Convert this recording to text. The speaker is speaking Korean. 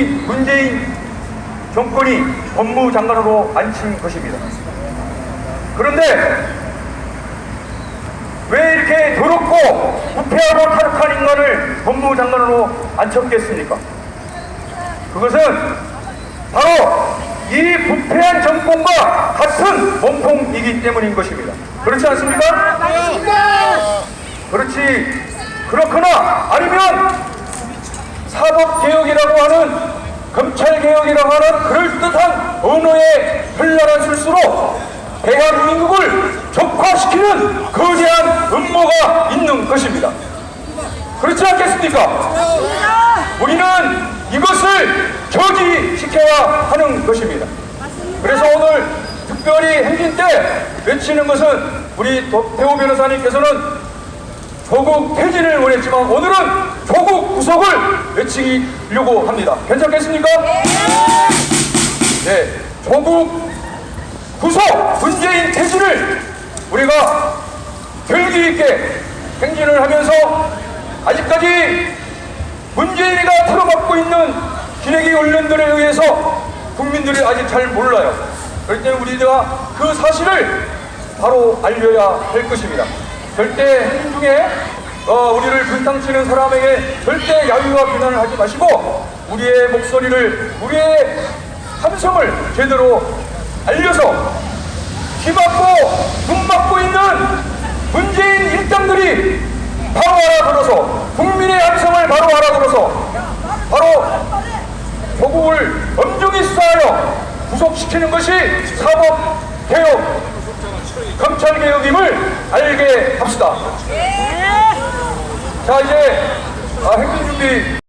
이 문재인 정권이 법무장관으로 앉힌 것입니다. 그런데 왜 이렇게 더럽고 부패하고 타락한 인간을 법무장관으로 앉혔겠습니까? 그것은 바로 이 부패한 정권과 같은 몸통이기 때문인 것입니다. 그렇지 않습니까? 그렇지. 그렇거나 아니면 사법개혁이라고 하는 검찰개혁이라고 하는 그럴듯한 언어의 현란한 술수로 대한민국을 적화시키는 거대한 음모가 있는 것입니다. 그렇지 않겠습니까? 우리는 이것을 저지시켜야 하는 것입니다. 그래서 오늘 특별히 행진 때 외치는 것은 우리 도- 배우 변호사님께서는 조국 퇴진을 원했지만 오늘은 조국 구속을 외치려고 합니다. 괜찮겠습니까? 네. 조국 구속 문재인 퇴진을 우리가 결기 있게 행진을 하면서 아직까지 문재인이가 틀어막고 있는 기레기 언론들에 의해서 국민들이 아직 잘 몰라요. 그렇기 때문에 우리가 그 사실을 바로 알려야 할 것입니다. 절대 행진 중에 어, 우리를 분탕치는 사람에게 절대 야유와 비난을 하지 마시고 우리의 목소리를 우리의 함성을 제대로 알려서 귀 막고 눈 막고 있는 문재인 일당들이 바로 알아들어서 국민의 함성을 바로 알아들어서 바로 조국을 엄중히 수사하여 구속시키는 것이 사법 개혁, 검찰개혁임을 알게 합시다. 자 이제 아, 행정준비